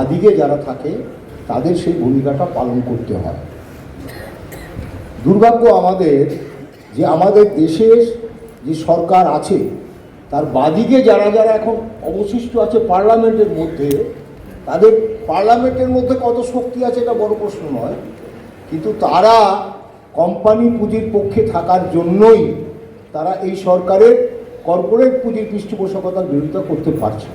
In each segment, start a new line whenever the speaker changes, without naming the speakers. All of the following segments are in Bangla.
বাদিকে যারা থাকে, তাদের সেই ভূমিকাটা পালন করতে হয় দুর্ভাগ্য আমাদের যে আমাদের দেশের যে সরকার আছে, তার বাদিকে যারা যারা এখন অবশিষ্ট আছে পার্লামেন্টের মধ্যে, তাদের পার্লামেন্টের মধ্যে কত শক্তি আছে এটা বড় প্রশ্ন নয় কিন্তু তারা কোম্পানি পুঁজির পক্ষে থাকার জন্যই তারা এই সরকারের কর্পোরেট পুঁজির পৃষ্ঠপোষকতার বিরোধিতা করতে পারছে।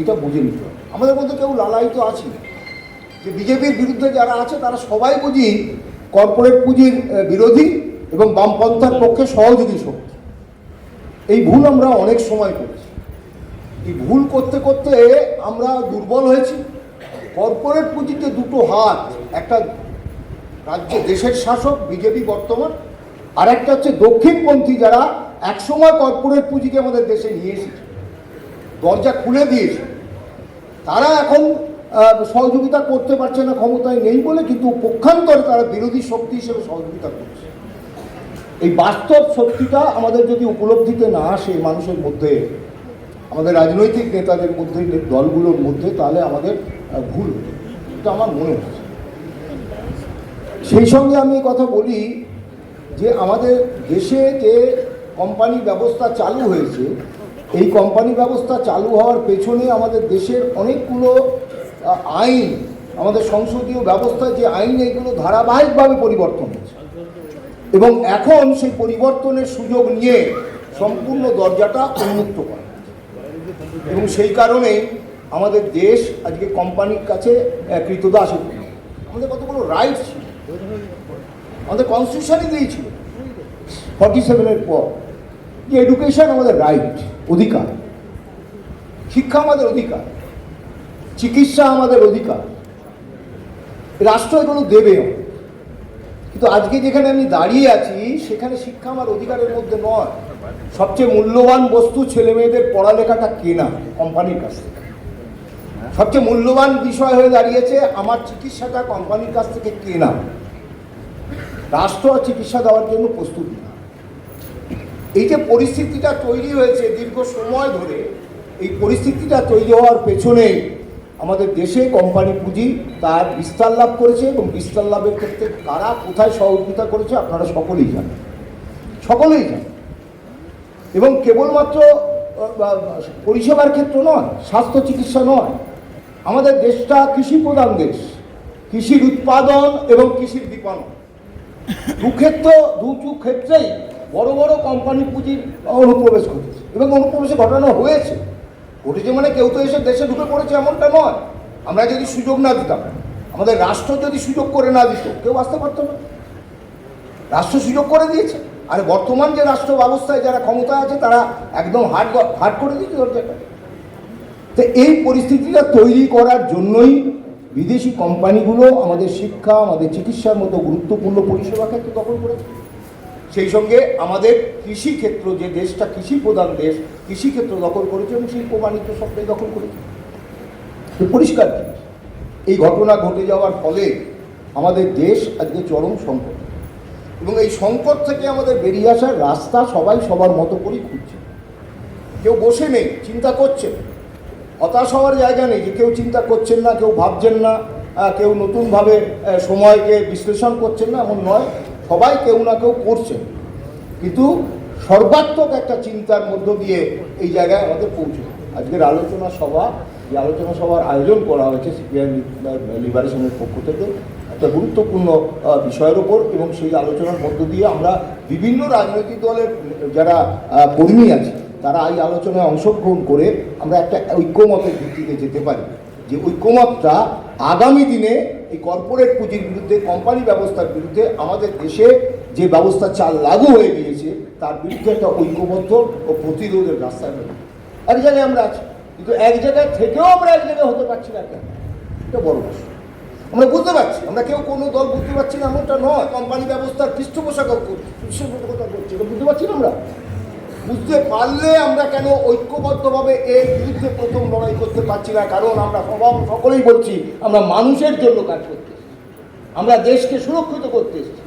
এটা বুঝে নিতে হবে। আমাদের মধ্যে কেউ লালায়িত আছে? যে বিজেপির বিরুদ্ধে যারা আছে, তারা সবাই বুঝি কর্পোরেট পুঁজির বিরোধী এবং বামপন্থার পক্ষে সহযোগী শক্তি। এই ভুল আমরা অনেক সময় করেছি। এই ভুল করতে করতে আমরা দুর্বল হয়েছি। কর্পোরেট পুঁজিতে দুটো হাত, একটা রাজ্য দেশের শাসক, বিজেপি বর্তমান, আর একটা হচ্ছে দক্ষিণপন্থী যারা একসময় কর্পোরেট পুঁজিকে আমাদের দেশে নিয়ে এসেছে। দরজা খুলে দিয়েছে। তারা এখন সহযোগিতা করতে পারছে না, ক্ষমতায় নেই বলে, কিন্তু পক্ষান্তরে তারা বিরোধী শক্তি হিসেবে সহযোগিতা করছে এই বাস্তব সত্যিটা আমাদের যদি উপলব্ধিতে না আসে মানুষের মধ্যে, আমাদের রাজনৈতিক নেতাদের মধ্যে দলগুলোর মধ্যে, তাহলে আমাদের ভুল হবে। এটা আমার মনে হচ্ছে সেই সঙ্গে আমি কথা বলি যে আমাদের দেশে যে কোম্পানি ব্যবস্থা চালু হয়েছে এই কোম্পানি ব্যবস্থা চালু হওয়ার পেছনে আমাদের দেশের অনেকগুলো আইন, আমাদের সংসদীয় ব্যবস্থায় যে আইন, এগুলো ধারাবাহিকভাবে পরিবর্তন হয়েছে। এবং এখন সেই পরিবর্তনের সুযোগ নিয়ে সম্পূর্ণ দরজাটা উন্মুক্ত করা এবং সেই কারণে আমাদের দেশ আজকে কোম্পানির কাছে কৃতদাস আমাদের কতগুলো রাইট ছিল? আমাদের কনস্টিটিউশনই দিয়েছিল। ফর্টি সেভেনের পর। যে এডুকেশন আমাদের রাইট অধিকার। শিক্ষা আমাদের অধিকার। চিকিৎসা আমাদের অধিকার। রাষ্ট্র এগুলো দেবে কিন্তু আজকে যেখানে আমি দাঁড়িয়ে আছি, সেখানে শিক্ষা আমার অধিকারের মধ্যে নয়। সবচেয়ে মূল্যবান বস্তু ছেলে মেয়েদের পড়ালেখাটা কেনা কোম্পানির কাছ থেকে। সবচেয়ে মূল্যবান বিষয় হয়ে দাঁড়িয়েছে, আমার চিকিৎসাটা কোম্পানির কাছ থেকে কেনা। রাষ্ট্র চিকিৎসা দেওয়ার জন্য প্রস্তুত না। এই যে পরিস্থিতিটা তৈরি হয়েছে দীর্ঘ সময় ধরে, এই পরিস্থিতিটা তৈরি হওয়ার পেছনে আমাদের দেশে কোম্পানি পুঁজি তার বিস্তার লাভ করেছে এবং বিস্তার লাভের ক্ষেত্রে কারা কোথায় সহযোগিতা করেছে আপনারা সকলেই জানেন। সকলেই জানেন। এবং কেবলমাত্র পরিষেবার ক্ষেত্র নয়, স্বাস্থ্য চিকিৎসা নয়। আমাদের দেশটা কৃষি প্রধান দেশ, কৃষির উৎপাদন এবং কৃষির বিপণন। দু ক্ষেত্র দুটো ক্ষেত্রেই বড় বড় কোম্পানি পুঁজির অনুপ্রবেশ ঘটেছে। এবং অনুপ্রবেশে ঘটানো হয়েছে। ঘটেছে মানে কেউ তো এসে দেশে ঢুকে পড়েছে এমনটা নয়। আমরা যদি সুযোগ না দিতাম, আমাদের রাষ্ট্র যদি সুযোগ করে না দিত, কেউ আসতে পারতো না। রাষ্ট্র সুযোগ করে দিয়েছে। আর বর্তমান যে রাষ্ট্র ব্যবস্থায় যারা ক্ষমতা আছে, তারা একদম হাট হাট করে দিয়েছে দরজাটা। তো এই পরিস্থিতিটা তৈরি করার জন্যই বিদেশি কোম্পানিগুলো আমাদের শিক্ষা, আমাদের চিকিৎসার মতো গুরুত্বপূর্ণ পরিষেবা ক্ষেত্র দখল করেছে। সেই সঙ্গে আমাদের কৃষি ক্ষেত্র, যে দেশটা কৃষি প্রধান দেশ, কৃষি ক্ষেত্র দখল করেছে এবং শিল্প বাণিজ্য সবটাই দখল করেছে। পরিষ্কার জিনিস, এই ঘটনা ঘটে যাওয়ার ফলে আমাদের দেশ আজকে চরম সংকট। এবং এই সংকট থেকে আমাদের বেরিয়ে আসার রাস্তা সবাই সবার মতো করেই খুঁজছে। কেউ বসে নেই, চিন্তা করছে হতাশ হওয়ার জায়গা নেই যে কেউ চিন্তা করছেন না, কেউ ভাবছেন না কেউ নতুনভাবে সময়কে বিশ্লেষণ করছেন না, এমন নয়। সবাই কেউ না কেউ করছেন। কিন্তু সর্বাত্মক একটা চিন্তার মধ্য দিয়ে এই জায়গায় আমাদের পৌঁছে আজকের আলোচনা সভা যে আলোচনা সভার আয়োজন করা হয়েছে সিপিআই লিবারেশনের পক্ষ থেকে একটা গুরুত্বপূর্ণ বিষয়ের ওপর এবং সেই আলোচনার মধ্য দিয়ে আমরা বিভিন্ন রাজনৈতিক দলের যারা কর্মী আছে তারা এই আলোচনায় অংশগ্রহণ করে আমরা একটা ঐক্যমতের ভিত্তিতে যেতে পারি। যে ঐক্যমতটা আগামী দিনে এই কর্পোরেট পুঁজির বিরুদ্ধে কোম্পানি ব্যবস্থার বিরুদ্ধে আমাদের দেশে যে ব্যবস্থা চাল লাগু হয়ে গিয়েছে, তার বিরুদ্ধে একটা ঐক্যবদ্ধ ও প্রতিরোধের রাস্তায় বেরোবে এক জায়গায় আমরা আছি, কিন্তু এক জায়গায় থেকেও আমরা এক জায়গায় হতে পারছি না কেন এটা বড় বিষয় আমরা বুঝতে পারছি, আমরা কেউ কোনো দল বুঝতে পারছি না, এমনটা নয়। কোম্পানি ব্যবস্থার পৃষ্ঠপোষকতা পৃষ্ঠপোষকতা করছি, এটা বুঝতে পারছি না আমরা। বুঝতে পারলে আমরা কেন ঐক্যবদ্ধভাবে এর বিরুদ্ধে প্রথম লড়াই করতে পারছি না? কারণ আমরা সবাই সকলেই বলছি, আমরা মানুষের জন্য কাজ করতে আমরা দেশকে সুরক্ষিত করতে এসেছি।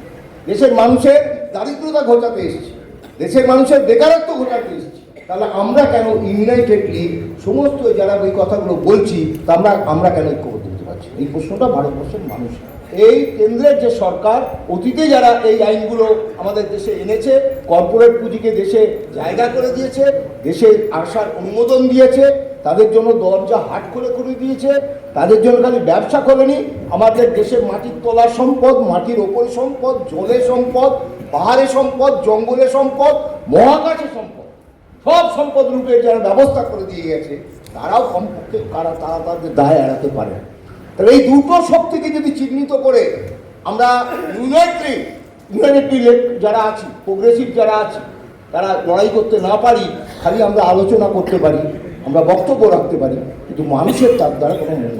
দেশের মানুষের দারিদ্রতা ঘটাতে এসেছি। দেশের মানুষের বেকারত্ব ঘটাতে এসেছি। তাহলে আমরা কেন ইউনাইটেডলি সমস্ত যারা ওই কথাগুলো বলছি তা আমরা আমরা কেন ঐক্যবদ্ধ? না? এই প্রশ্নটা ভারতবর্ষের মানুষ এই কেন্দ্রের যে সরকার, অতীতে যারা এই আইনগুলো আমাদের দেশে এনেছে কর্পোরেট পুঁজিকে দেশে জায়গা করে দিয়েছে, দেশে আসার অনুমোদন দিয়েছে, তাদের জন্য দরজা হাট করে করে দিয়েছে, তাদের জন্য খালি ব্যবসা করেনি, আমাদের দেশের মাটির তলার সম্পদ, মাটির ওপরে সম্পদ জলে সম্পদ পাহাড়ে সম্পদ জঙ্গলে সম্পদ মহাকাশে সম্পদ, সব সম্পদ রূপে যারা ব্যবস্থা করে দিয়ে গেছে, তারাও কমপক্ষে কারা, তারা তাদের দায় এড়াতে পারে। তাহলে এই দুটো শক্তিকে যদি চিহ্নিত করে আমরা ইউনাইটেড ইউনাইটেড যারা আছি প্রোগ্রেসিভ যারা আছি, তারা লড়াই করতে না পারি, খালি আমরা আলোচনা করতে পারি, আমরা বক্তব্য রাখতে পারি, কিন্তু মানুষের তার দ্বারা কোনো নেই।